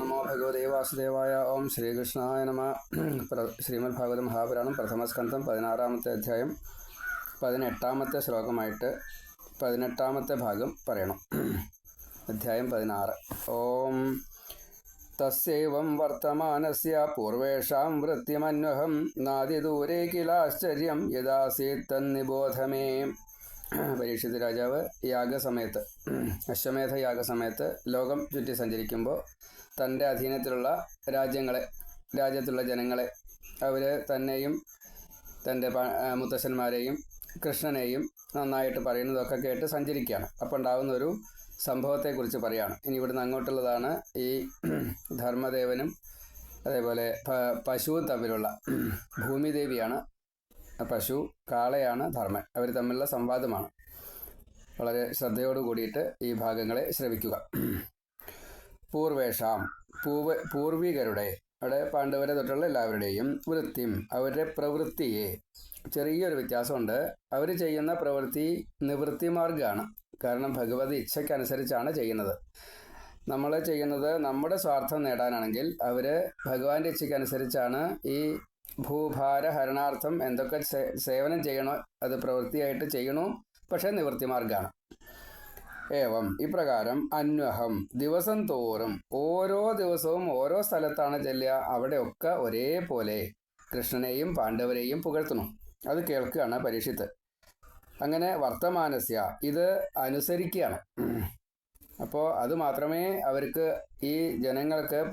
നമോ ഭഗവതേ വാസുദേവായ ഓം ശ്രീകൃഷ്ണായ നമ ശ്രീമദ് ഭാഗവത മഹാപുരാണം പ്രഥമസ്കന്ധം പതിനാറാമത്തെ അധ്യായം പതിനെട്ടാമത്തെ ശ്ലോകമായിട്ട് പതിനെട്ടാമത്തെ ഭാഗം പറയണം. അധ്യായം പതിനാറ്. ഓം തസ്യൈവം വർത്തമാനസ്യ പൂർവേഷാം വൃത്തിമന്വഹം നാദിദൂരേ കിലാശ്ചര്യം യഥാസീത് തന്നിബോധമേ. പരീക്ഷിത് രാജാവ് യാഗസമയത്ത് അശ്വമേധ യാഗസമയത്ത് ലോകം ചുറ്റി സഞ്ചരിക്കുമ്പോൾ തന്റെ അധീനത്തിലുള്ള രാജ്യങ്ങളെ രാജ്യത്തുള്ള ജനങ്ങളെ അവർ തന്നെയും തന്റെ മുത്തശ്ശന്മാരെയും കൃഷ്ണനെയും നന്നായിട്ട് പറയുന്നതൊക്കെ കേട്ട് സഞ്ചരിക്കുകയാണ്. അപ്പോൾ ഉണ്ടാകുന്ന ഒരു സംഭവത്തെക്കുറിച്ച് പറയാണ്. ഇനി ഇവിടുന്ന് അങ്ങോട്ടുള്ളതാണ് ഈ ധർമ്മദേവനും അതേപോലെ പശുവും തമ്മിലുള്ള ഭൂമിദേവിയാണ്. പശു കാളയാണ് ധർമ്മൻ. അവർ തമ്മിലുള്ള സംവാദമാണ്. വളരെ ശ്രദ്ധയോടു കൂടിയിട്ട് ഈ ഭാഗങ്ങളെ ശ്രവിക്കുക. പൂർവേഷാം പൂവ പൂർവികരുടെ അവിടെ പാണ്ഡവരെ തൊട്ടുള്ള എല്ലാവരുടെയും വൃത്തിയും അവരുടെ പ്രവൃത്തിയെ ചെറിയൊരു വ്യത്യാസമുണ്ട്. അവർ ചെയ്യുന്ന പ്രവൃത്തി നിവൃത്തി മാർഗമാണ് കാരണം ഭഗവതി ഇച്ഛയ്ക്കനുസരിച്ചാണ് ചെയ്യുന്നത്. നമ്മൾ ചെയ്യുന്നത് നമ്മുടെ സ്വാർത്ഥം നേടാനാണെങ്കിൽ അവർ ഭഗവാന്റെ ഇച്ഛയ്ക്കനുസരിച്ചാണ് ഈ ഭൂഭാര ഹരണാർത്ഥം എന്തൊക്കെ സേവനം ചെയ്യണോ അത് പ്രവൃത്തിയായിട്ട് ചെയ്യണോ പക്ഷേ നിവൃത്തി മാർഗമാണ് ഏവം. ഇപ്രകാരം അന്വഹം. ദിവസം തോറും ഓരോ ദിവസവും ഓരോ സ്ഥലത്താണ് ചെല്ലുക. അവിടെയൊക്കെ ഒരേപോലെ കൃഷ്ണനെയും പാണ്ഡവരെയും പുകഴ്ത്തുന്നു. അത് കേൾക്കുകയാണ് പരീക്ഷിത്ത്. അങ്ങനെ വർത്തമാനസ്യ ഇത് അനുസരിക്കുകയാണ്. അപ്പോൾ അത് മാത്രമേ അവർക്ക് ഈ ജനങ്ങൾക്ക്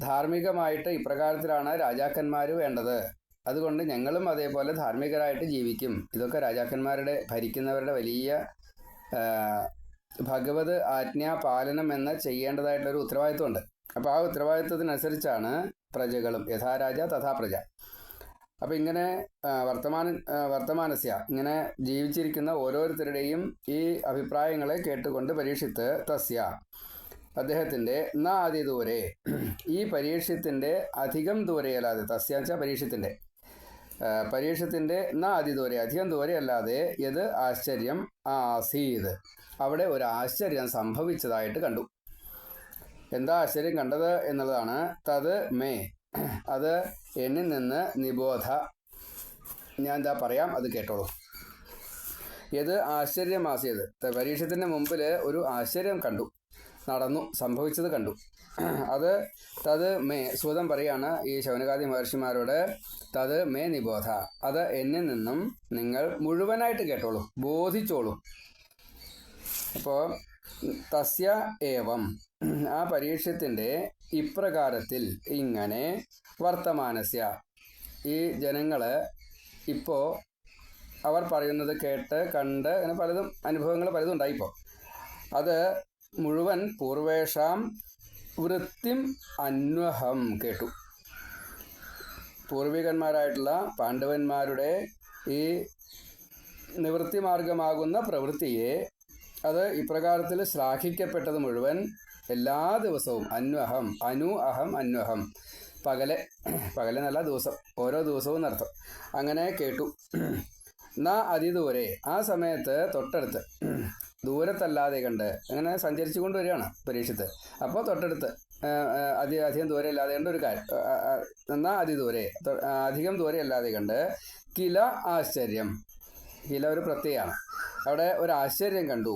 ധാർമ്മികമായിട്ട് ഇപ്രകാരത്തിലാണ് രാജാക്കന്മാർ വേണ്ടത്. അതുകൊണ്ട് ഞങ്ങളും അതേപോലെ ധാർമ്മികരായിട്ട് ജീവിക്കും. ഇതൊക്കെ രാജാക്കന്മാരുടെ ഭരിക്കുന്നവരുടെ വലിയ ഭഗവത് ആജ്ഞാ പാലനം എന്ന ഒരു ഉത്തരവാദിത്വമുണ്ട്. അപ്പോൾ ആ ഉത്തരവാദിത്വത്തിനനുസരിച്ചാണ് പ്രജകളും യഥാരാജ തഥാ പ്രജ. അപ്പോൾ ഇങ്ങനെ വർത്തമാന വർത്തമാനസ്യ ഇങ്ങനെ ജീവിച്ചിരിക്കുന്ന ഓരോരുത്തരുടെയും ഈ അഭിപ്രായങ്ങളെ കേട്ടുകൊണ്ട് പരീക്ഷിത്ത് തസ്യ അദ്ദേഹത്തിന്റെ നാ അതിദൂരെ ഈ പരീക്ഷത്തിന്റെ അധികം ദൂരെയല്ലാതെ തസ്യാച്ച പരീക്ഷത്തിന്റെ പരീക്ഷത്തിന്റെ ന അതിദൂരെ അധികം ദൂരെ അല്ലാതെ ഇത് ആശ്ചര്യം? ആസീത് അവിടെ ഒരു ആശ്ചര്യം സംഭവിച്ചതായിട്ട് കണ്ടു. എന്താ ആശ്ചര്യം കണ്ടത് എന്നുള്ളതാണ്. തത് മേ. അത് എന്നിൽ നിന്ന് നിബോധ. ഞാൻ എന്താ പറയാം അത് കേട്ടോളൂ. ഇത് ആശ്ചര്യമാസിയത്? ത- പരീക്ഷത്തിന് മുമ്പിൽ ഒരു ആശ്ചര്യം കണ്ടു. നടന്നു സംഭവിച്ചത് കണ്ടു. അത് തത് മേ സൂതം പറയാണ് ഈ ശൗനകാദി മഹർഷിമാരോട് തത് മേ നിബോധ. അത് എന്നിൽ നിന്നും നിങ്ങൾ മുഴുവനായിട്ട് കേട്ടോളൂ ബോധിച്ചോളൂ. അപ്പോൾ തസ്യ ഏവം. ആ പരീക്ഷത്തിന്റെ ഇപ്രകാരത്തിൽ ഇങ്ങനെ വർത്തമാനസ്യ. ഈ ജനങ്ങൾ ഇപ്പോൾ അവർ പറയുന്നത് കേട്ട് കണ്ട് അങ്ങനെ പലതും അനുഭവങ്ങൾ പലതും ഉണ്ടായിപ്പോൾ അത് മുഴുവൻ പൂർവേഷാം വൃത്തിം അന്വഹം കേട്ടു. പൂർവികന്മാരായിട്ടുള്ള പാണ്ഡവന്മാരുടെ ഈ നിവൃത്തി മാർഗമാകുന്ന പ്രവൃത്തിയെ അത് ഇപ്രകാരത്തിൽ ശ്ലാഘിക്കപ്പെട്ടത് മുഴുവൻ എല്ലാ ദിവസവും അന്വഹം അനു അഹം അന്വഹം പകലെ നല്ല ദിവസം ഓരോ ദിവസവും നടത്തും അങ്ങനെ കേട്ടു. ന അതിദൂരെ ആ സമയത്ത് തൊട്ടടുത്ത് ദൂരത്തല്ലാതെ കണ്ട് അങ്ങനെ സഞ്ചരിച്ചു കൊണ്ടുവരികയാണ് പരീക്ഷത്ത്. അപ്പോൾ തൊട്ടടുത്ത് അതി അധികം ദൂരെ അല്ലാതെ കണ്ട് ഒരു കാര്യം എന്നാൽ അതിദൂരെ അധികം ദൂരെ അല്ലാതെ കണ്ട് കില ആശ്ചര്യം. കില ഒരു പ്രത്യയമാണ് അവിടെ ഒരു ആശ്ചര്യം കണ്ടു.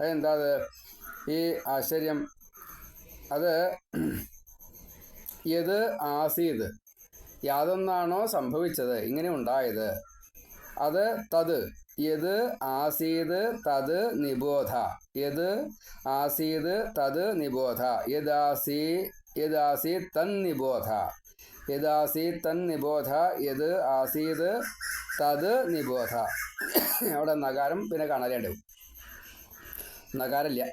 അതെന്താ അത്? ഈ ആശ്ചര്യം അത് ഇത് ആസീത്? യാതൊന്നാണോ സംഭവിച്ചത്? ഇങ്ങനെ ഉണ്ടായത്. അത് തത്. യത് ആസീത് തത് നിബോധ. യത് ആസീത് തത് നിബോധ. യദാസീ യദാസീ തന്നിബോധ നിബോധ. യദാസീ തന്നിബോധ നിബോധ യത് ആസീത് തത് നിബോധ. അവിടെ നഗാരം പിന്നെ കാണാനുണ്ട് നഗാരമില്ല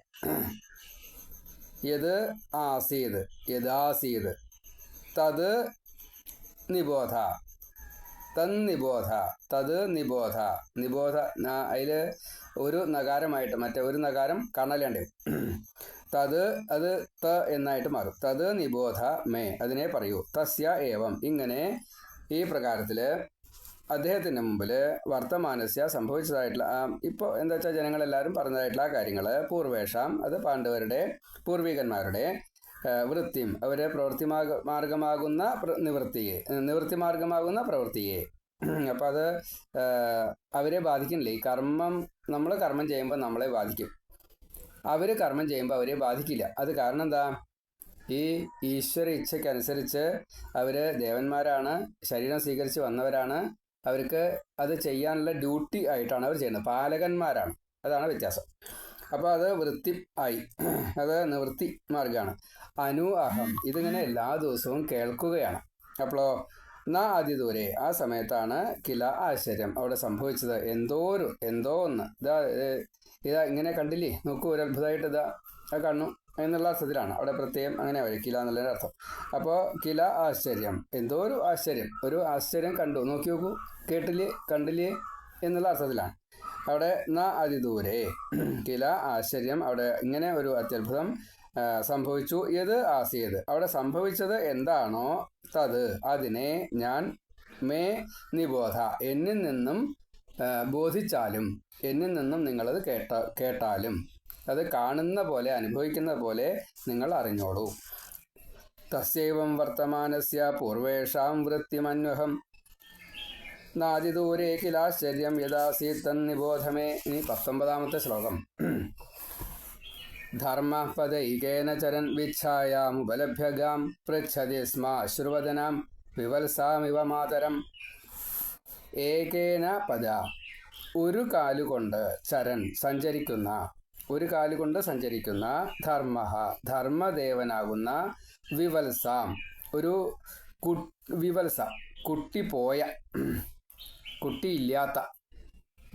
യത് ആസീത് യദാസീത് തത് നിബോധ. തന്നിബോധ തത് നിബോധ. നിബോധ അതിൽ ഒരു നഗാരമായിട്ട് മറ്റേ ഒരു നഗാരം കാണലാണ്ട് തത് അത് ത എന്നായിട്ട് മാറും. തത് നിബോധ മേ അതിനെ പറയൂ. തസ്യ ഏവം. ഇങ്ങനെ ഈ പ്രകാരത്തിൽ അദ്ദേഹത്തിന്റെ മുമ്പിൽ വർത്തമാനസ്യ സംഭവിച്ചതായിട്ടുള്ള ഇപ്പോൾ എന്താ വെച്ചാൽ ജനങ്ങളെല്ലാവരും പറഞ്ഞതായിട്ടുള്ള കാര്യങ്ങൾ പൂർവേഷാം അത് പാണ്ഡവരുടെ പൂർവികന്മാരുടെ വൃത്തിയും അവരെ പ്രവൃത്തി മാർഗമാകുന്ന നിവൃത്തിയെ നിവൃത്തി മാർഗമാകുന്ന പ്രവൃത്തിയെ. അപ്പം അത് അവരെ ബാധിക്കുന്നില്ലേ. ഈ കർമ്മം നമ്മൾ കർമ്മം ചെയ്യുമ്പോൾ നമ്മളെ ബാധിക്കും. അവർ കർമ്മം ചെയ്യുമ്പോൾ അവരെ ബാധിക്കില്ല. അത് കാരണം എന്താ? ഈ ഈശ്വര ഇച്ഛയ്ക്കനുസരിച്ച് അവർ ദേവന്മാരാണ് ശരീരം സ്വീകരിച്ച് വന്നവരാണ്. അവർക്ക് അത് ചെയ്യാനുള്ള ഡ്യൂട്ടി ആയിട്ടാണ് അവർ ചെയ്യുന്നത്. പാലകന്മാരാണ്. അതാണ് വ്യത്യാസം. അപ്പോൾ അത് വൃത്തി ആയി. അത് നിവൃത്തി മാർഗമാണ് അനു അഹം. ഇതിങ്ങനെ എല്ലാ ദിവസവും കേൾക്കുകയാണ്. അപ്പോഴോ ന അതിദൂരെ ആ സമയത്താണ് കില ആശ്ചര്യം. അവിടെ സംഭവിച്ചത് എന്തോ ഒരു എന്തോ ഒന്ന്. ഇതാ ഇതാ ഇങ്ങനെ കണ്ടില്ലേ? നോക്കൂ ഒരു അത്ഭുതമായിട്ട് ഇതാ ആ കണ്ണു എന്നുള്ള അർത്ഥത്തിലാണ് അവിടെ പ്രത്യേകം അങ്ങനെ വരും. കില എന്നുള്ളൊരു അർത്ഥം. അപ്പോൾ കില ആശ്ചര്യം. എന്തോ ഒരു ആശ്ചര്യം. ഒരു ആശ്ചര്യം കണ്ടു. നോക്കി നോക്കൂ. കേട്ടില്ലേ? കണ്ടില്ലേ? എന്നുള്ള അർത്ഥത്തിലാണ് അവിടെ ന അതിദൂരെ. കില ആശ്ചര്യം. അവിടെ ഇങ്ങനെ ഒരു അത്യത്ഭുതം സംഭവിച്ചു. ഏത് ആസിയത്? അവിടെ സംഭവിച്ചത് എന്താണോ തത്. അതിനെ ഞാൻ മേ നിബോധ. എന്നിൽ നിന്നും ബോധിച്ചാലും എന്നിൽ നിന്നും നിങ്ങളത് കേട്ട കേട്ടാലും അത് കാണുന്ന പോലെ അനുഭവിക്കുന്ന പോലെ നിങ്ങൾ അറിഞ്ഞോളൂ. തസ്യൈവം വർത്തമാനസ്യ പൂർവേഷാം വൃത്തിമന്വഹം. നാദിദൂരേ കിലാശ്ചര്യം യഥാസീത് തന്നിബോധമേ ഇനി പത്തൊമ്പതാമത്തെ ശ്ലോകം. ധർമ്മ പദൈകേന ചരൻ വിച്ഛായാമുപലഭ്യഗാം പൃച്ഛതി സ്മ അശ്രുവദനാം വിവത്സാമിവ മാതരം. ഏകേന പദ ഒരു കാലുകൊണ്ട് ചരൻ സഞ്ചരിക്കുന്ന ഒരു കാലുകൊണ്ട് സഞ്ചരിക്കുന്ന ധർമ്മ ധർമ്മദേവനാകുന്ന വിവത്സാം. ഒരു കു വിവത്സ കുട്ടി പോയ കുട്ടിയില്ലാത്ത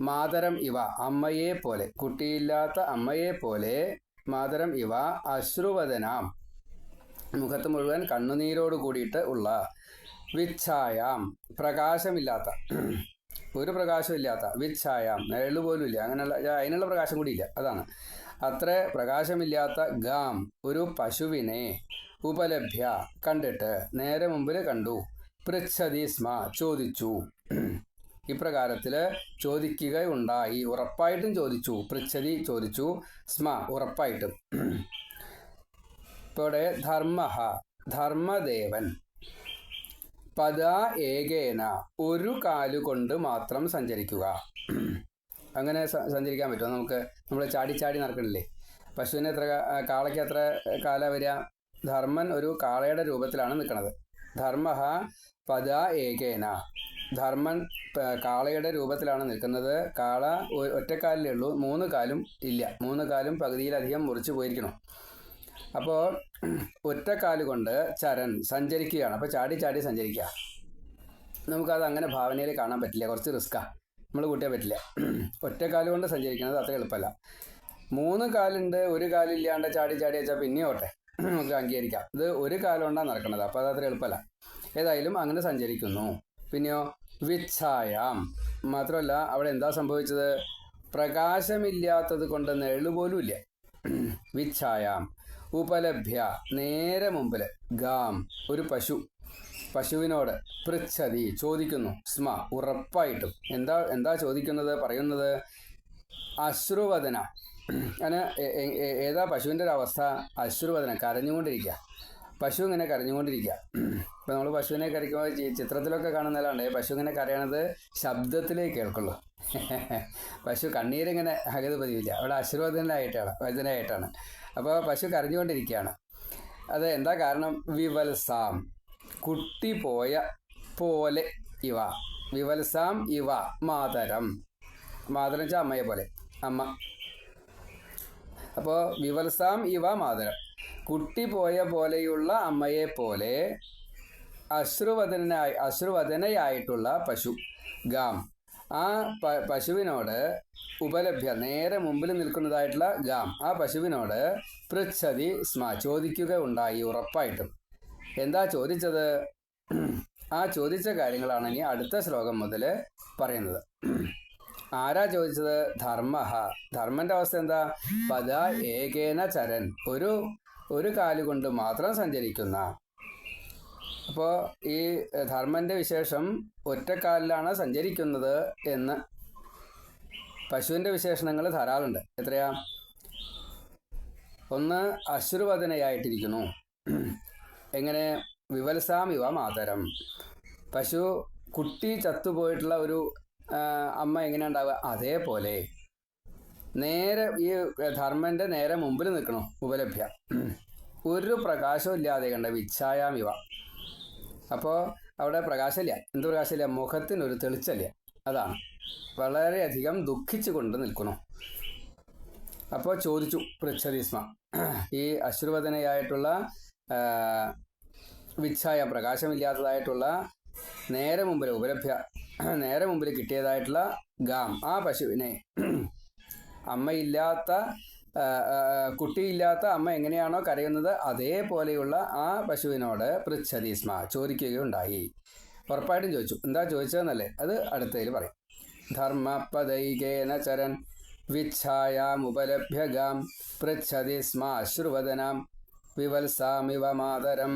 മാതരം ഇവ അമ്മയെ പോലെ കുട്ടിയില്ലാത്ത അമ്മയെ പോലെ മാതരം ഇവ അശ്രുവദനാം. മുഖത്ത് മുഴുവൻ കണ്ണുനീരോട് കൂടിയിട്ട് ഉള്ള വിച്ഛായാം. പ്രകാശമില്ലാത്ത ഒരു പ്രകാശമില്ലാത്ത വിച്ഛായാം. നിഴൽ പോലും ഇല്ല അങ്ങനെയുള്ള അതിനുള്ള പ്രകാശം കൂടി ഇല്ല അതാണ്. അത്ര പ്രകാശമില്ലാത്ത ഗാം ഒരു പശുവിനെ ഉപലഭ്യ. കണ്ടിട്ട് നേരെ മുമ്പിൽ കണ്ടു. പൃച്ഛതി സ്മ ചോദിച്ചു. ഇപ്രകാരത്തിൽ ചോദിക്കുകയുണ്ടായി. ഉറപ്പായിട്ടും ചോദിച്ചു. പൃച്ഛതി ചോദിച്ചു. സ്മ ഉറപ്പായിട്ടും. ഇപ്പോൾ ഇവിടെ ധർമ്മ ധർമ്മദേവൻ. പദ ഏകേന ഒരു കാലുകൊണ്ട് മാത്രം സഞ്ചരിക്കുക. അങ്ങനെ സഞ്ചരിക്കാൻ പറ്റുമോ? നമുക്ക് നമ്മൾ ചാടി ചാടി നടക്കണില്ലേ? പശുവിന് എത്ര കാളയ്ക്ക് എത്ര കാല വരിക? ധർമ്മൻ ഒരു കാളയുടെ രൂപത്തിലാണ് നിൽക്കുന്നത് ധർമ്മ പദ ഏകേന. ധർമ്മൻ കാളയുടെ രൂപത്തിലാണ് നിൽക്കുന്നത്. കാള ഒറ്റക്കാലിലേ ഉള്ളൂ. മൂന്ന് കാലും ഇല്ല. മൂന്ന് കാലും പകുതിയിലധികം മുറിച്ചു പോയിരിക്കണം. അപ്പോൾ ഒറ്റക്കാൽ കൊണ്ട് ചരൻ സഞ്ചരിക്കുകയാണ്. അപ്പോൾ ചാടി ചാടി സഞ്ചരിക്കുക. നമുക്കത് അങ്ങനെ ഭാവനയിൽ കാണാൻ പറ്റില്ല. കുറച്ച് റിസ്ക്കാണ് നമ്മൾ കൂട്ടിയാൽ പറ്റില്ല. ഒറ്റക്കാൽ കൊണ്ട് സഞ്ചരിക്കുന്നത് അത്ര എളുപ്പമല്ല. മൂന്ന് കാലുണ്ട് ഒരു കാലില്ലാണ്ട് ചാടി ചാടി വെച്ചാൽ പിന്നെയും ഓട്ടെ. നമുക്ക് അംഗീകരിക്കാം. ഇത് ഒരു കാലുകൊണ്ടാണ് നടക്കുന്നത്. അപ്പോൾ അത് അത്ര എളുപ്പമല്ല. ഏതായാലും അങ്ങനെ സഞ്ചരിക്കുന്നു. പിന്നെയോ വിച്ഛായാം. മാത്രമല്ല അവിടെ എന്താ സംഭവിച്ചത്? പ്രകാശമില്ലാത്തത് കൊണ്ട് നെഴു പോലും ഇല്ല വിച്ഛായാം. ഉപലഭ്യ. നേരെ മുമ്പിൽ ഗാം ഒരു പശു. പശുവിനോട് പൃച്ഛതി ചോദിക്കുന്നു. സ്മ ഉറപ്പായിട്ടും. എന്താ എന്താ ചോദിക്കുന്നത് പറയുന്നത്? അശ്രുവദന. അങ്ങനെ ഏതാ പശുവിന്റെ ഒരു അവസ്ഥ അശ്രുവദന കരഞ്ഞുകൊണ്ടിരിക്കുക പശു ഇങ്ങനെ കരഞ്ഞുകൊണ്ടിരിക്കുക. ഇപ്പം നമ്മൾ പശുവിനെ കരയ്ക്കുമ്പോൾ ചിത്രത്തിലൊക്കെ കാണുന്നതല്ലാണ്ട് പശു ഇങ്ങനെ കരയണത് ശബ്ദത്തിലേ കേൾക്കുള്ളൂ. പശു കണ്ണീരിങ്ങനെ അകത് പതിവില്ല. അവിടെ അശ്രുവദനായിട്ടാണ് വചനായിട്ടാണ് അപ്പോൾ പശു കരഞ്ഞുകൊണ്ടിരിക്കുകയാണ്. അത് എന്താ കാരണം? വിവത്സാം. കുട്ടി പോയ പോലെ ഇവ. വിവത്സാം ഇവ. മാതരം. മാതരം വെച്ചാൽ അമ്മയെ പോലെ അമ്മ. അപ്പോൾ വിവത്സാം ഇവ മാതരം. കുട്ടി പോയ പോലെയുള്ള അമ്മയെ പോലെ അശ്രുവദനായി അശ്രുവദനയായിട്ടുള്ള പശു ഗാം. ആ പ പശുവിനോട് ഉപലഭ്യ നേരെ മുമ്പിൽ നിൽക്കുന്നതായിട്ടുള്ള ഗാം. ആ പശുവിനോട് പൃച്ഛതി സ്മ ചോദിക്കുക ഉണ്ടായി ഉറപ്പായിട്ടും. എന്താ ചോദിച്ചത്? ആ ചോദിച്ച കാര്യങ്ങളാണ് ഇനി അടുത്ത ശ്ലോകം മുതൽ പറയുന്നത്. ആരാ ചോദിച്ചത്? ധർമ്മ ധർമ്മന്റെ അവസ്ഥ എന്താ? പദ ഏകേന ചരൻ. ഒരു ഒരു കാലുകൊണ്ട് മാത്രം സഞ്ചരിക്കുന്ന. അപ്പോൾ ഈ ധർമ്മന്റെ വിശേഷം ഒറ്റക്കാലിലാണ് സഞ്ചരിക്കുന്നത് എന്ന് പശുവിന്റെ വിശേഷണങ്ങൾ ധാരാളമുണ്ട് എത്രയാ? ഒന്ന് അശ്രുവദനയായിട്ടിരിക്കുന്നു. എങ്ങനെ? വിവൽസാം ഇവ മാതരം. പശു കുട്ടി ചത്തുപോയിട്ടുള്ള ഒരു അമ്മ എങ്ങനെ ഉണ്ടാവുക? അതേപോലെ. നേരെ ഈ ധർമ്മന്റെ നേരെ മുമ്പിൽ നിൽക്കണോ? ഉപലഭ്യ. ഒരു പ്രകാശവും ഇല്ലാതെ കണ്ട വിച്ഛായാം ഇവ അപ്പോൾ അവിടെ പ്രകാശമില്ല. എന്ത് പ്രകാശമില്ല? മുഖത്തിനൊരു തെളിച്ചല്ല. അതാണ്. വളരെയധികം ദുഃഖിച്ചു കൊണ്ട് നിൽക്കുന്നു അപ്പോൾ ചോദിച്ചു പൃച്ഛതിസ്മ ഈ അശ്രുവദനയായിട്ടുള്ള വിച്ഛായ പ്രകാശമില്ലാത്തതായിട്ടുള്ള നേരെ മുമ്പിൽ ഉപലഭ്യ നേരെ മുമ്പിൽ കിട്ടിയതായിട്ടുള്ള ഗാം. ആ പശുവിനെ അമ്മയില്ലാത്ത കുട്ടിയില്ലാത്ത അമ്മ എങ്ങനെയാണോ കരയുന്നത് അതേപോലെയുള്ള ആ പശുവിനോട് പൃച്ഛതീസ്മ ചോദിക്കുകയുണ്ടായി. ഉറപ്പായിട്ടും ചോദിച്ചു. എന്താ ചോദിച്ചതെന്നല്ലേ? അത് അടുത്തതിൽ പറയും. ധർമ്മപദൈകേന ചരൻ വിച്ഛായാമുപലഭ്യഗാം പൃച്ഛതി സ്മ അശ്രുവദനാം വിവത്സാമിവ മാതരം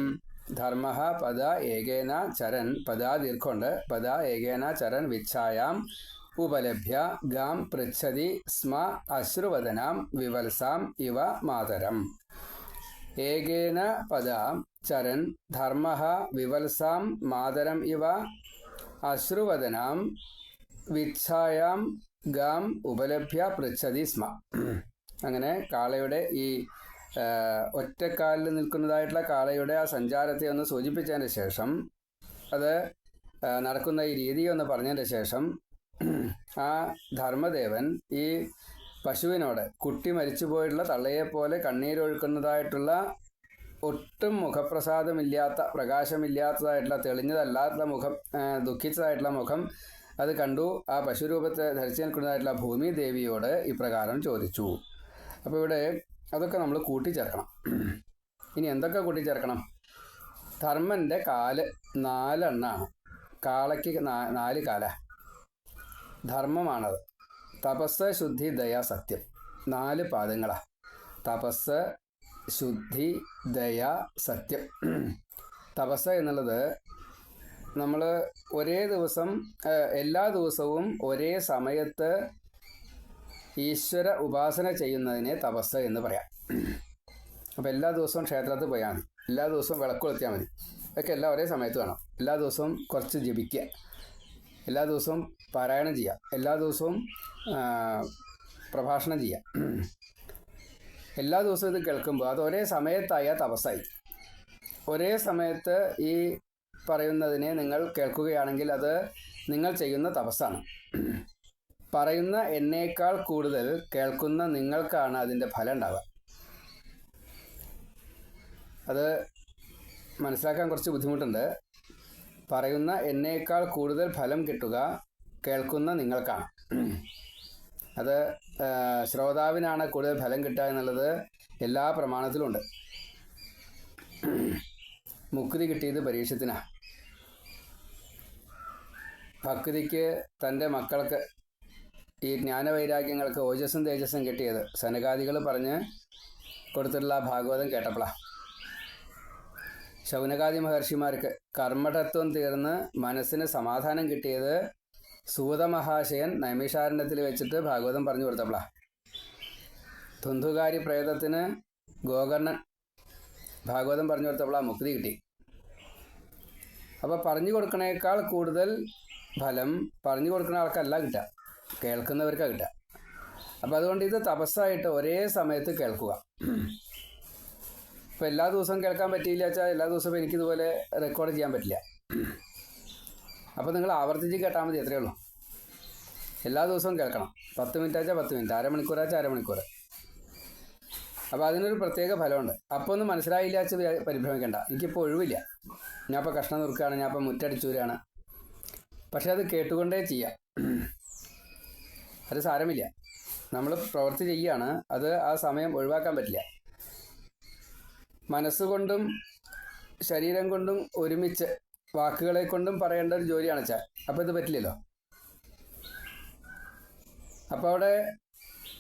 ധർമ്മ പദ ഏകേന ചരൻ പദാ ദീർഘമുണ്ട് പദ ഏകേന ചരൻ വിച്ഛായാം. ഉപലഭ്യ ഗാം പൃച്ഛതി സ്മ അശ്രുവദനാം വിവത്സാം ഇവ മാതരം. ഏകേന പദ ചരൻ ധർമ്മ വിവത്സാം മാതരം ഇവ അശ്രുവദനാം വിച്ഛായാം ഗാം ഉപലഭ്യ പൃച്ഛതി സ്മ. അങ്ങനെ കാളയുടെ ഈ ഒറ്റക്കാലിൽ നിൽക്കുന്നതായിട്ടുള്ള കാളയുടെ ആ സഞ്ചാരത്തെ ഒന്ന് സൂചിപ്പിച്ചതിന് ശേഷം അത് നടക്കുന്ന ഈ രീതി ഒന്ന് പറഞ്ഞതിന് ശേഷം ആ ധർമ്മദേവൻ ഈ പശുവിനോട് കുട്ടി മരിച്ചു പോയിട്ടുള്ള തള്ളയെപ്പോലെ കണ്ണീരൊഴുക്കുന്നതായിട്ടുള്ള ഒട്ടും മുഖപ്രസാദമില്ലാത്ത പ്രകാശമില്ലാത്തതായിട്ടുള്ള തെളിഞ്ഞതല്ലാത്ത മുഖം ദുഃഖിച്ചതായിട്ടുള്ള മുഖം അത് കണ്ടു. ആ പശുരൂപത്തെ ധരിച്ചു നിൽക്കുന്നതായിട്ടുള്ള ഭൂമി ദേവിയോട് ഇപ്രകാരം ചോദിച്ചു. അപ്പോൾ ഇവിടെ അതൊക്കെ നമ്മൾ കൂട്ടിച്ചേർക്കണം. ഇനി എന്തൊക്കെ കൂട്ടിച്ചേർക്കണം? ധർമ്മന്റെ കാൽ നാലെണ്ണാണ്. കാളയ്ക്ക് നാല് കാല. ധർമ്മമാണത്. തപസ് ശുദ്ധി ദയ സത്യം. നാല് പാദങ്ങളാണ് തപസ് ശുദ്ധി ദയ സത്യം. തപസ് എന്നുള്ളത് നമ്മൾ ഒരേ ദിവസം എല്ലാ ദിവസവും ഒരേ സമയത്ത് ഈശ്വര ഉപാസന ചെയ്യുന്നതിനെ തപസ് എന്ന് പറയാം. അപ്പം എല്ലാ ദിവസവും ക്ഷേത്രത്തിൽ പോയാൽ മതി. എല്ലാ ദിവസവും വിളക്ക് കൊളുത്തിയാൽ മതി. ഇതൊക്കെ എല്ലാം ഒരേ സമയത്ത് വേണം. എല്ലാ ദിവസവും കുറച്ച് ജപിക്കുക. എല്ലാ ദിവസവും പാരായണം ചെയ്യുക. എല്ലാ ദിവസവും പ്രഭാഷണം ചെയ്യുക. എല്ലാ ദിവസവും ഇത് കേൾക്കുമ്പോൾ അത് ഒരേ സമയത്തായ തപസ്സായി. ഒരേ സമയത്ത് ഈ പറയുന്നതിനെ നിങ്ങൾ കേൾക്കുകയാണെങ്കിൽ അത് നിങ്ങൾ ചെയ്യുന്ന തപസ്സാണ്. പറയുന്ന എന്നേക്കാൾ കൂടുതൽ കേൾക്കുന്ന നിങ്ങൾക്കാണ് അതിന്റെ ഫലം ഉണ്ടാവുക അത് മനസ്സിലാക്കാൻ കുറച്ച് ബുദ്ധിമുട്ടുണ്ട്. പറയുന്ന എന്നേക്കാൾ കൂടുതൽ ഫലം കിട്ടുക കേൾക്കുന്ന നിങ്ങൾക്കാണ്. അത് ശ്രോതാവിനാണ് കൂടുതൽ ഫലം കിട്ടുക എന്നുള്ളത് എല്ലാ പ്രമാണത്തിലുമുണ്ട് മുക്തി കിട്ടിയത് പരീക്ഷത്തിനാണ് ഭക്തിക്ക് തന്റെ മക്കൾക്ക് ഈ ജ്ഞാനവൈരാഗ്യങ്ങൾക്ക് ഓജസ്സും തേജസ്സും കിട്ടിയത് സനകാദികൾ പറഞ്ഞ് കൊടുത്തിട്ടുള്ള ഭാഗവതം കേട്ടപ്പോളാണ് ശൗനകാദി മഹർഷിമാർക്ക് കർമ്മഠത്വം തീർന്ന് മനസ്സിന് സമാധാനം കിട്ടിയത് സൂതമഹാശയൻ നൈമിഷാരണ്യത്തിൽ വെച്ചിട്ട് ഭാഗവതം പറഞ്ഞു കൊടുത്തപ്പോഴാണ് ധുന്ധുകാരി പ്രേതത്തിന് ഗോകർണൻ ഭാഗവതം പറഞ്ഞു കൊടുത്തപ്പോഴാണ് മുക്തി കിട്ടി. അപ്പോൾ പറഞ്ഞു കൊടുക്കണേക്കാൾ കൂടുതൽ ഫലം പറഞ്ഞു കൊടുക്കുന്ന ആൾക്കല്ല കിട്ടുക. കേൾക്കുന്നവർക്കാണ് കിട്ടുക അപ്പം അതുകൊണ്ട് ഇത് തപസ്സായിട്ട് ഒരേ സമയത്ത് കേൾക്കുക. ഇപ്പം എല്ലാ ദിവസവും കേൾക്കാൻ പറ്റിയില്ല വെച്ചാൽ എല്ലാ ദിവസവും എനിക്കിതുപോലെ റെക്കോർഡ് ചെയ്യാൻ പറ്റില്ല. അപ്പോൾ നിങ്ങൾ ആവർത്തിച്ച് കേട്ടാൽ മതി എത്രയേ ഉള്ളൂ. എല്ലാ ദിവസവും കേൾക്കണം. പത്ത് മിനിറ്റ് ആച്ചാൽ പത്ത് മിനിറ്റ് അരമണിക്കൂർ ആച്ചാൽ അരമണിക്കൂർ. അപ്പോൾ അതിനൊരു പ്രത്യേക ഫലമുണ്ട്. അപ്പോൾ ഒന്നും മനസ്സിലായില്ല വെച്ച് പരിഭ്രമിക്കേണ്ട. എനിക്കിപ്പോൾ ഒഴിവില്ല. ഞാൻ ഇപ്പോൾ കഷ്ണം നുറുക്കുകയാണ് ഞാൻ ഇപ്പോൾ മുറ്റടിച്ചൂരാണ്. പക്ഷേ അത് കേട്ടുകൊണ്ടേ ചെയ്യാം. അത് സാരമില്ല. നമ്മൾ പ്രവൃത്തി ചെയ്യുകയാണ്. അത് ആ സമയം ഒഴിവാക്കാൻ പറ്റില്ല. മനസ്സുകൊണ്ടും ശരീരം കൊണ്ടും ഒരുമിച്ച് വാക്കുകളെ കൊണ്ടും പറയേണ്ട ഒരു ജോലിയാണ് ചാ അപ്പോൾ ഇത് പറ്റില്ലല്ലോ? അപ്പോൾ അവിടെ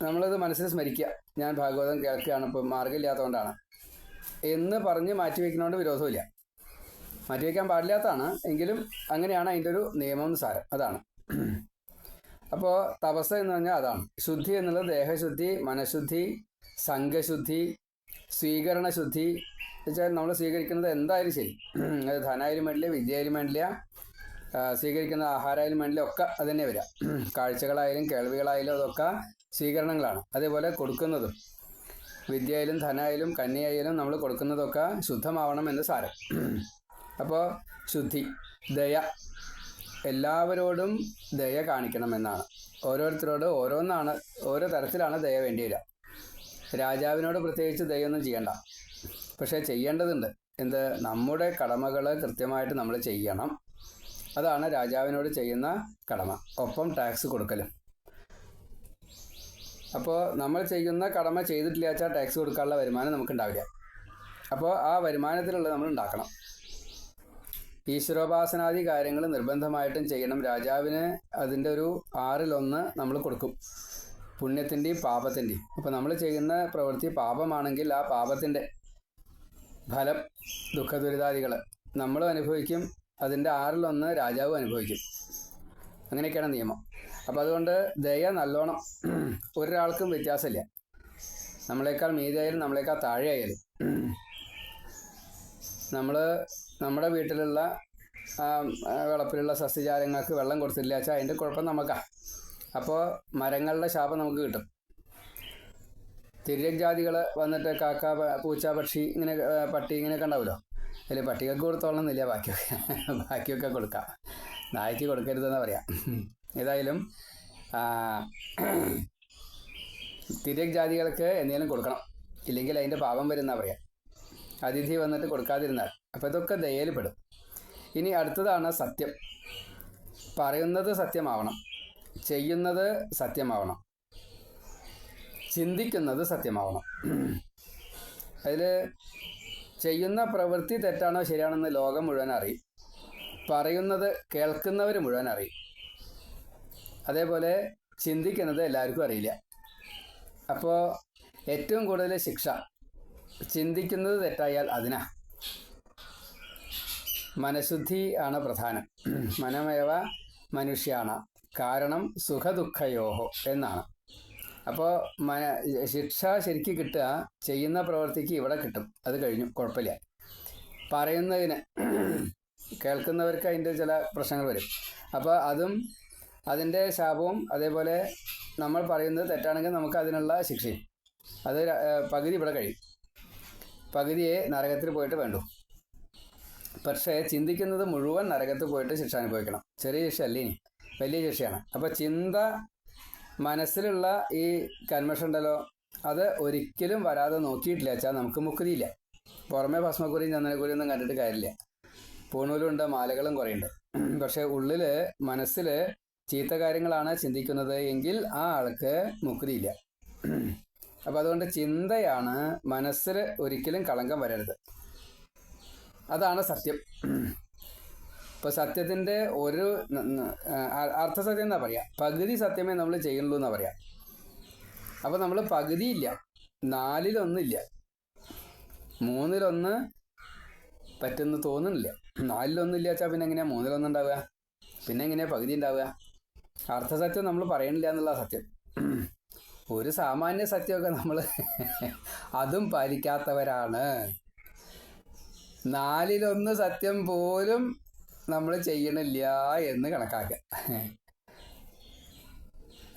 നമ്മളത് മനസ്സിൽ സ്മരിക്കുക. ഞാൻ ഭാഗവതം കേൾക്കുകയാണ് ഇപ്പോൾ മാർഗമില്ലാത്തതുകൊണ്ടാണ്. എന്ന് പറഞ്ഞ് മാറ്റി വയ്ക്കുന്നതുകൊണ്ട് വിരോധമില്ല മാറ്റി വയ്ക്കാൻ പാടില്ലാത്തതാണ്. എങ്കിലും അങ്ങനെയാണ് അതിന്റെ ഒരു നിയമം സാരം. അതാണ്. അപ്പോൾ തപസ് എന്ന് പറഞ്ഞാൽ അതാണ്. ശുദ്ധി എന്നുള്ളത് ദേഹശുദ്ധി മനഃശുദ്ധി സംഘശുദ്ധി സ്വീകരണ ശുദ്ധി വെച്ചാൽ നമ്മൾ സ്വീകരിക്കുന്നത് എന്തായാലും ശരി. അത് ധനമായാലും വേണ്ടില്ല വിദ്യയായാലും വേണ്ടില്ല സ്വീകരിക്കുന്ന ആഹാരമായാലും വേണ്ടില്ല ഒക്കെ അത് തന്നെ വരിക കാഴ്ചകളായാലും കേൾവികളായാലും അതൊക്കെ സ്വീകരണങ്ങളാണ്. അതേപോലെ കൊടുക്കുന്നതും. വിദ്യയായാലും ധനമായാലും കന്യയായാലും നമ്മൾ കൊടുക്കുന്നതൊക്കെ ശുദ്ധമാവണം എന്ന് സാരം. അപ്പോൾ ശുദ്ധി ദയ എല്ലാവരോടും ദയ കാണിക്കണമെന്നാണ്. ഓരോരുത്തരോട് ഓരോന്നാണ് ഓരോ തരത്തിലാണ് ദയ വേണ്ടി വരിക. രാജാവിനോട് പ്രത്യേകിച്ച് ദയൊന്നും ചെയ്യണ്ട. പക്ഷേ ചെയ്യേണ്ടതുണ്ട്. എന്ത്? നമ്മുടെ കടമകൾ കൃത്യമായിട്ട് നമ്മൾ ചെയ്യണം. അതാണ് രാജാവിനോട് ചെയ്യുന്ന കടമ. ഒപ്പം ടാക്സ് കൊടുക്കലും. അപ്പോൾ നമ്മൾ ചെയ്യുന്ന കടമ ചെയ്തിട്ടില്ല വെച്ചാൽ ടാക്സ് കൊടുക്കാനുള്ള വരുമാനം നമുക്ക് ഉണ്ടാവില്ല അപ്പോൾ ആ വരുമാനത്തിലുള്ള നമ്മൾ ഉണ്ടാക്കണം. ഈശ്വരോപാസനാദി കാര്യങ്ങൾ നിർബന്ധമായിട്ടും ചെയ്യണം. രാജാവിന് അതിന്റെ ഒരു ആറിലൊന്ന് നമ്മൾ കൊടുക്കും. പുണ്യത്തിന്റെയും പാപത്തിന്റെയും. അപ്പോൾ നമ്മൾ ചെയ്യുന്ന പ്രവൃത്തി പാപമാണെങ്കിൽ ആ പാപത്തിന്റെ ഫലം ദുഃഖദുരിതാദികൾ നമ്മൾ അനുഭവിക്കും. അതിന്റെ ആറിലൊന്ന് രാജാവ് അനുഭവിക്കും. അങ്ങനെയൊക്കെയാണ് നിയമം. അപ്പം അതുകൊണ്ട് ദയ നല്ലോണം. ഒരാൾക്കും വ്യത്യാസമില്ല. നമ്മളെക്കാൾ മീതിയായാലും നമ്മളെക്കാൾ താഴെയായാലും. നമ്മൾ നമ്മുടെ വീട്ടിലുള്ള വിളപ്പിലുള്ള സസ്യജാലങ്ങൾക്ക് വെള്ളം കൊടുത്തില്ല വെച്ചാൽ അതിന്റെ കുഴപ്പം നമുക്കാണ് അപ്പോൾ മരങ്ങളുടെ ശാപം നമുക്ക് കിട്ടും. തിര്യജാതികൾ വന്നിട്ട് കാക്ക പൂച്ച പക്ഷി ഇങ്ങനെ പട്ടി ഇങ്ങനെയൊക്കെ ഉണ്ടാവുമല്ലോ. അതിൽ പട്ടികൾക്ക് കൊടുത്തോളണമെന്നില്ല ബാക്കിയൊക്കെ ബാക്കിയൊക്കെ കൊടുക്കാം. നായ്ക്ക് കൊടുക്കരുതെന്ന് പറയാം. ഏതായാലും തിരക് ജാതികൾക്ക് എന്തെങ്കിലും കൊടുക്കണം. ഇല്ലെങ്കിൽ അതിന്റെ പാപം വരുന്ന പറയാം. അതിഥി വന്നിട്ട് കൊടുക്കാതിരുന്നാൽ അപ്പോൾ ഇതൊക്കെ ദയയിൽ പെടും ഇനി അടുത്തതാണ് സത്യം. പറയുന്നത് സത്യമാവണം ചെയ്യുന്നത് സത്യമാവണം ചിന്തിക്കുന്നത് സത്യമാവണം. അതിൽ ചെയ്യുന്ന പ്രവൃത്തി തെറ്റാണോ ശരിയാണെന്ന് ലോകം മുഴുവൻ അറിയും. പറയുന്നത് കേൾക്കുന്നവർ മുഴുവൻ അറിയും. അതേപോലെ ചിന്തിക്കുന്നത് എല്ലാവർക്കും അറിയില്ല. അപ്പോൾ ഏറ്റവും കൂടുതൽ ശിക്ഷ ചിന്തിക്കുന്നത് തെറ്റായാൽ അതിനാ. മനഃശുദ്ധി ആണ് പ്രധാനം. മനമേവ മനുഷ്യാണ്. കാരണം സുഖദുഃഖയോഹോ എന്നാണ്. അപ്പോൾ മന ശിക്ഷ ശരിക്ക് കിട്ടുക ചെയ്യുന്ന പ്രവൃത്തിക്ക് ഇവിടെ കിട്ടും. അത് കഴിഞ്ഞു കുഴപ്പമില്ല. പറയുന്നതിന് കേൾക്കുന്നവർക്ക് അതിന്റെ ചില പ്രശ്നങ്ങൾ വരും. അപ്പോൾ അതും അതിന്റെ ശാപവും അതേപോലെ നമ്മൾ പറയുന്നത് തെറ്റാണെങ്കിൽ നമുക്ക് അതിനുള്ള ശിക്ഷയും. അത് പകുതി ഇവിടെ കഴിയും. പകുതിയെ നരകത്തിൽ പോയിട്ട് വേണ്ടു. പക്ഷേ ചിന്തിക്കുന്നത് മുഴുവൻ നരകത്ത് പോയിട്ട് ശിക്ഷ അനുഭവിക്കണം. ചെറിയ ശിക്ഷ അല്ലേ ഇനി. വലിയ ശിക്ഷയാണ്. അപ്പോൾ ചിന്ത മനസ്സിലുള്ള ഈ കന്മഷം ഉണ്ടല്ലോ അത് ഒരിക്കലും വരാതെ നോക്കിയിട്ടില്ല. വെച്ചാൽ നമുക്ക് മുക്തിയില്ല. പുറമെ ഭസ്മക്കുറിയും ചന്ദനക്കുറിയും ഒന്നും കണ്ടിട്ട് കാര്യമില്ല. പൂണൂലുണ്ട് മാലകളും കുറേയുണ്ട്. പക്ഷേ ഉള്ളിൽ മനസ്സിൽ ചീത്ത കാര്യങ്ങളാണ് ചിന്തിക്കുന്നത് എങ്കിൽ ആ ആൾക്ക് മുക്തിയില്ല. അപ്പം അതുകൊണ്ട് ചിന്തയാണ് മനസ്സിൽ ഒരിക്കലും കളങ്കം വരരുത്. അതാണ് സത്യം. ഇപ്പോൾ സത്യത്തിന്റെ ഒരു അർത്ഥസത്യം എന്നാ പറയാ? പകുതി സത്യമേ നമ്മൾ ചെയ്യുള്ളൂ എന്നാ പറയാ. അപ്പോൾ നമ്മൾ പകുതിയില്ല നാലിലൊന്നില്ല. മൂന്നിലൊന്ന് പറ്റുന്നു തോന്നുന്നില്ല. നാലിലൊന്നില്ല വെച്ചാൽ പിന്നെ എങ്ങനെയാ മൂന്നിലൊന്നുണ്ടാവുക? പിന്നെ എങ്ങനെയാ പകുതി ഉണ്ടാവുക? അർത്ഥസത്യം നമ്മൾ പറയണില്ല എന്നുള്ള സത്യം. ഒരു സാമാന്യ സത്യമൊക്കെ നമ്മൾ അതും പാലിക്കാത്തവരാണ്. നാലിലൊന്ന് സത്യം പോലും നമ്മൾ ചെയ്യണില്ല എന്ന് കണക്കാക്കുക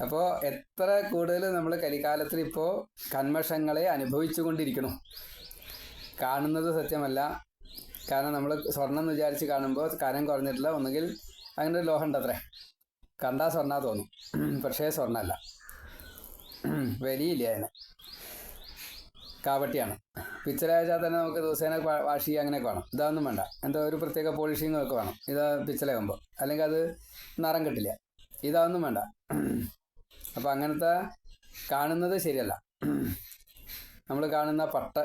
അപ്പോൾ എത്ര കൂടുതൽ നമ്മൾ കലികാലത്തിൽ ഇപ്പോൾ കന്മഷങ്ങളെ അനുഭവിച്ചു കൊണ്ടിരിക്കണം. കാണുന്നത് സത്യമല്ല. കാരണം നമ്മൾ സ്വർണം എന്ന് വിചാരിച്ച് കാണുമ്പോൾ കനം കുറഞ്ഞിട്ടില്ല. ഒന്നുകിൽ അങ്ങനെ ഒരു ലോഹം ഉണ്ടത്രേ. കണ്ടാൽ സ്വർണ തോന്നും. പക്ഷേ സ്വർണമല്ല വലിയില്ല അതിന്. കാവട്ടിയാണ്. പിച്ചലയച്ചാൽ തന്നെ നമുക്ക് ദിവസേന വാഷ് ചെയ്യുക അങ്ങനെയൊക്കെ വേണം. ഇതൊന്നും വേണ്ട. എന്താ ഒരു പ്രത്യേക പോളിഷിങ്ങും ഒക്കെ വേണം. ഇത് പിച്ചലയാകുമ്പോൾ അല്ലെങ്കിൽ അത് നിറം കിട്ടില്ല. ഇതൊന്നും വേണ്ട. അപ്പം അങ്ങനത്തെ കാണുന്നത് ശരിയല്ല. നമ്മൾ കാണുന്ന പട്ട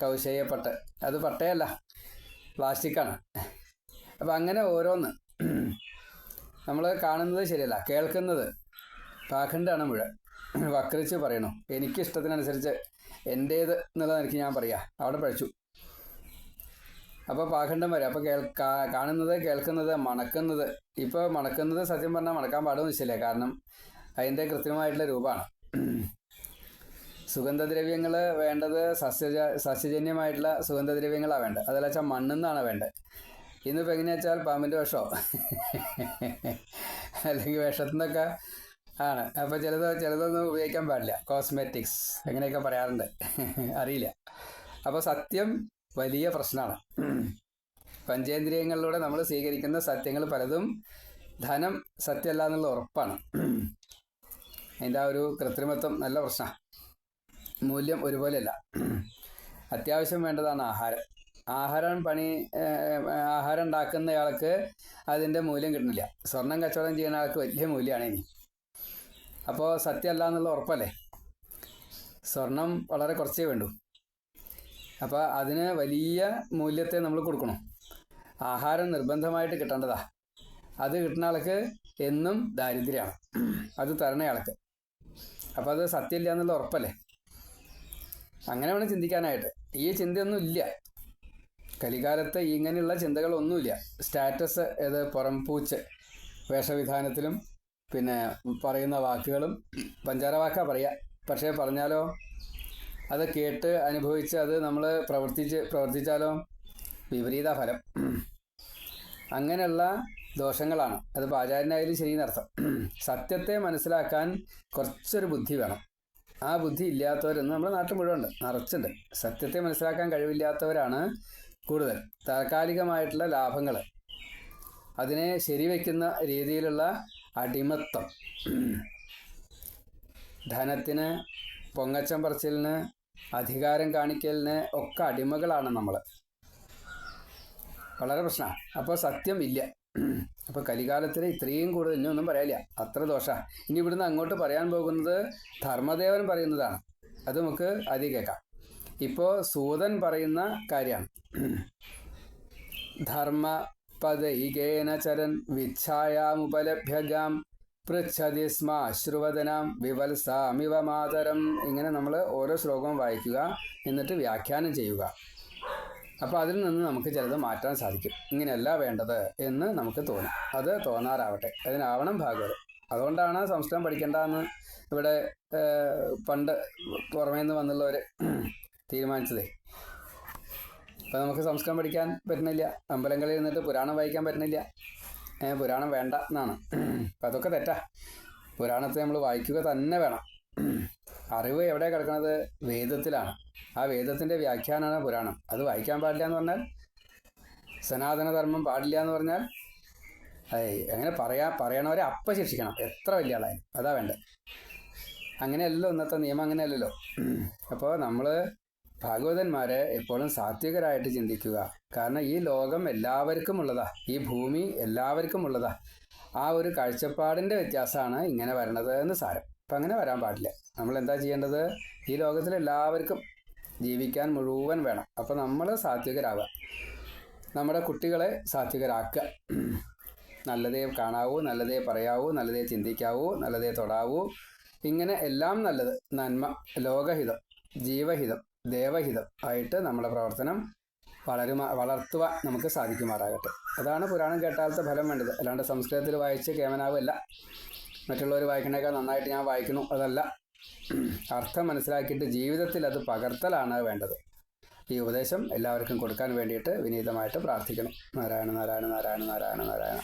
കൗശയ പട്ട് അത് പട്ടയല്ല. പ്ലാസ്റ്റിക്കാണ്. അപ്പം അങ്ങനെ ഓരോന്ന് നമ്മൾ കാണുന്നത് ശരിയല്ല. കേൾക്കുന്നത് പാഖണ്ഡാണ് മുഴുവൻ. വക്രിച്ച് പറയണു. എനിക്കിഷ്ടത്തിനനുസരിച്ച് എന്റേത് എന്നുള്ള നിലയ്ക്ക് ഞാൻ പറയാം. അവിടെ പഴിച്ചു അപ്പോൾ പാഖണ്ഡം വരെ. അപ്പോൾ കേൾക്കാ കാണുന്നത് കേൾക്കുന്നത് മണക്കുന്നത്. ഇപ്പോൾ മണക്കുന്നത് സത്യം പറഞ്ഞാൽ മണക്കാൻ പാടുമെന്ന് വെച്ചില്ല കാരണം അതിന്റെ കൃത്രിമമായിട്ടുള്ള രൂപമാണ്. സുഗന്ധദ്രവ്യങ്ങൾ വേണ്ടത് സസ്യജ സസ്യജന്യമായിട്ടുള്ള സുഗന്ധദ്രവ്യങ്ങളാണ് വേണ്ടത്. അതല്ല വെച്ചാൽ മണ്ണെന്നാണ് വേണ്ടത്. ഇന്നിപ്പോൾ എങ്ങനെയാ വെച്ചാൽ പാമ്പിന്റെ വിഷമോ അല്ലെങ്കിൽ വിഷത്തിൽ നിന്നൊക്കെ ആണ്. അപ്പൊ ചിലത് ചിലതൊന്നും ഉപയോഗിക്കാൻ പാടില്ല. കോസ്മെറ്റിക്സ് അങ്ങനെയൊക്കെ പറയാറുണ്ട്. അറിയില്ല. അപ്പൊ സത്യം വലിയ പ്രശ്നമാണ്. പഞ്ചേന്ദ്രിയങ്ങളിലൂടെ നമ്മൾ സ്വീകരിക്കുന്ന സത്യങ്ങൾ പലതും ധനം സത്യമല്ല എന്നുള്ള ഉറപ്പാണ്. അതിന്റെ ആ ഒരു കൃത്രിമത്വം നല്ല പ്രശ്നമാണ്. മൂല്യം ഒരുപോലെയല്ല. അത്യാവശ്യം വേണ്ടതാണ് ആഹാരം. ആഹാരം പണി ആഹാരം ഉണ്ടാക്കുന്നയാൾക്ക് അതിന്റെ മൂല്യം കിട്ടുന്നില്ല. സ്വർണം കച്ചവടം ചെയ്യുന്ന ആൾക്ക് വലിയ മൂല്യമാണ് ഇനി. അപ്പോൾ സത്യമല്ല എന്നുള്ള ഉറപ്പല്ലേ? സ്വർണം വളരെ കുറച്ചേ വേണ്ടൂ. അപ്പോൾ അതിന് വലിയ മൂല്യത്തെ നമ്മൾ കൊടുക്കണം. ആഹാരം നിർബന്ധമായിട്ട് കിട്ടേണ്ടതാ. അത് കിട്ടുന്ന ആൾക്ക് എന്നും ദാരിദ്ര്യമാണ്. അത് തരണയാൾക്ക് അപ്പോൾ അത് സത്യമില്ല എന്നുള്ള ഉറപ്പല്ലേ? അങ്ങനെ വേണം ചിന്തിക്കാനായിട്ട്. ഈ ചിന്തയൊന്നും ഇല്ല. കലികാലത്ത് ഇങ്ങനെയുള്ള ചിന്തകളൊന്നുമില്ല. സ്റ്റാറ്റസ് ഏത് പുറംപൂച്ച് വേഷവിധാനത്തിലും പിന്നെ പറയുന്ന വാക്കുകളും പഞ്ചാര വാക്കാ പറയുക പക്ഷേ പറഞ്ഞാലോ? അത് കേട്ട് അനുഭവിച്ച് അത് നമ്മൾ പ്രവർത്തിച്ച് പ്രവർത്തിച്ചാലോ? വിപരീത ഫലം. അങ്ങനെയുള്ള ദോഷങ്ങളാണ്. അത് ആചാര്യനായാലും ശരിയെന്നർത്ഥം സത്യത്തെ മനസ്സിലാക്കാൻ കുറച്ചൊരു ബുദ്ധി വേണം. ആ ബുദ്ധി ഇല്ലാത്തവരൊന്നും നമ്മുടെ നാട്ടിൽ മുഴുവനുണ്ട്. നിറച്ചുണ്ട്. സത്യത്തെ മനസ്സിലാക്കാൻ കഴിവില്ലാത്തവരാണ് കൂടുതൽ. താൽക്കാലികമായിട്ടുള്ള ലാഭങ്ങൾ അതിനെ ശരിവെക്കുന്ന രീതിയിലുള്ള അടിമത്തം. ധനത്തിന് പൊങ്ങച്ചം പറച്ചിലിന് അധികാരം കാണിക്കലിന് ഒക്കെ അടിമകളാണ് നമ്മൾ വളരെ പ്രശ്നമാണ് അപ്പോൾ സത്യം ഇല്ല. അപ്പോൾ കലികാലത്തിൽ ഇത്രയും കൂടുതൽ ഇനി ഒന്നും പറയാനില്ല അത്ര ദോഷ. ഇനി ഇവിടുന്ന് അങ്ങോട്ട് പറയാൻ പോകുന്നത് ധർമ്മദേവൻ പറയുന്നതാണ്. അത് നമുക്ക് ആദ്യം കേൾക്കാം. ഇപ്പോൾ സൂതൻ പറയുന്ന കാര്യമാണ്. ധർമ്മ പദൈകേന ചരൻ വിച്ഛായാമുപലഭ്യഗാം പൃച്ഛതി സ്മ അശ്രുവദനാം വിവത്സാമിവ മാതരം ഇങ്ങനെ നമ്മൾ ഓരോ ശ്ലോകവും വായിക്കുക എന്നിട്ട് വ്യാഖ്യാനം ചെയ്യുക. അപ്പോൾ അതിൽ നിന്ന് നമുക്ക് ചിലത് മാറ്റാൻ സാധിക്കും. ഇങ്ങനെയല്ല വേണ്ടത് എന്ന് നമുക്ക് തോന്നും. അത് തോന്നാറാവട്ടെ. അതിനാവണം ഭാഗവത്. അതുകൊണ്ടാണ് സംസ്കൃതം പഠിക്കേണ്ടതെന്ന് ഇവിടെ പണ്ട് പുറമേ നിന്ന് വന്നുള്ളവർ തീരുമാനിച്ചതേ. അപ്പം നമുക്ക് സംസ്കൃതം പഠിക്കാൻ പറ്റുന്നില്ല. അമ്പലങ്ങളിൽ ഇരുന്നിട്ട് പുരാണം വായിക്കാൻ പറ്റുന്നില്ല. പുരാണം വേണ്ട എന്നാണ്. അപ്പം അതൊക്കെ തെറ്റാ. പുരാണത്തെ നമ്മൾ വായിക്കുക തന്നെ വേണം. അറിവ് എവിടെ കിടക്കുന്നത് വേദത്തിലാണ്. ആ വേദത്തിന്റെ വ്യാഖ്യാനമാണ് പുരാണം. അത് വായിക്കാൻ പാടില്ല എന്ന് പറഞ്ഞാൽ സനാതനധർമ്മം പാടില്ല എന്ന് പറഞ്ഞാൽ അങ്ങനെ പറയാ പറയണവരെ അപ്പ ശിക്ഷിക്കണം. എത്ര വലിയ ആളായാലും. അതാ വേണ്ടത്. അങ്ങനെയല്ലോ ഇന്നത്തെ നിയമം അങ്ങനെയല്ലല്ലോ. അപ്പോൾ നമ്മൾ ഭാഗവതന്മാരെ എപ്പോഴും സാത്വികരായിട്ട് ചിന്തിക്കുക. കാരണം ഈ ലോകം എല്ലാവർക്കും ഉള്ളതാ ഈ ഭൂമി എല്ലാവർക്കും ഉള്ളതാ ആ ഒരു കാഴ്ചപ്പാടിന്റെ വ്യത്യാസമാണ് ഇങ്ങനെ വരണത് എന്ന് സാരം. അപ്പം അങ്ങനെ വരാൻ പാടില്ല. നമ്മൾ എന്താ ചെയ്യേണ്ടത്? ഈ ലോകത്തിൽ എല്ലാവർക്കും ജീവിക്കാൻ മുഴുവൻ വേണം. അപ്പോൾ നമ്മൾ സാത്വികരാവുക. നമ്മുടെ കുട്ടികളെ സാത്വികരാക്കുക. നല്ലതേ കാണാവൂ നല്ലതേ പറയാവൂ നല്ലതേ ചിന്തിക്കാവൂ നല്ലതേ തൊടാവൂ. ഇങ്ങനെ എല്ലാം നല്ലത്. നന്മ ലോകഹിതം ജീവഹിതം. ദേവഹിതം ആയിട്ട് നമ്മുടെ പ്രവർത്തനം വളരുമാ വളർത്തുവാൻ നമുക്ക് സാധിക്കുമാറാകട്ടെ. അതാണ് പുരാണം കേട്ടാലത്തെ ഫലം വേണ്ടത്. അല്ലാണ്ട് സംസ്കൃതത്തിൽ വായിച്ച് കേമനാവല്ല മറ്റുള്ളവർ വായിക്കണേക്കാൾ നന്നായിട്ട് ഞാൻ വായിക്കുന്നു അതല്ല. അർത്ഥം മനസ്സിലാക്കിയിട്ട് ജീവിതത്തിൽ അത് പകർത്തലാണ് വേണ്ടത്. ഈ ഉപദേശം എല്ലാവർക്കും കൊടുക്കാൻ വേണ്ടിയിട്ട് വിനീതമായിട്ട് പ്രാർത്ഥിക്കണം. നാരായണ നാരായണ നാരായണ നാരായണ നാരായണ.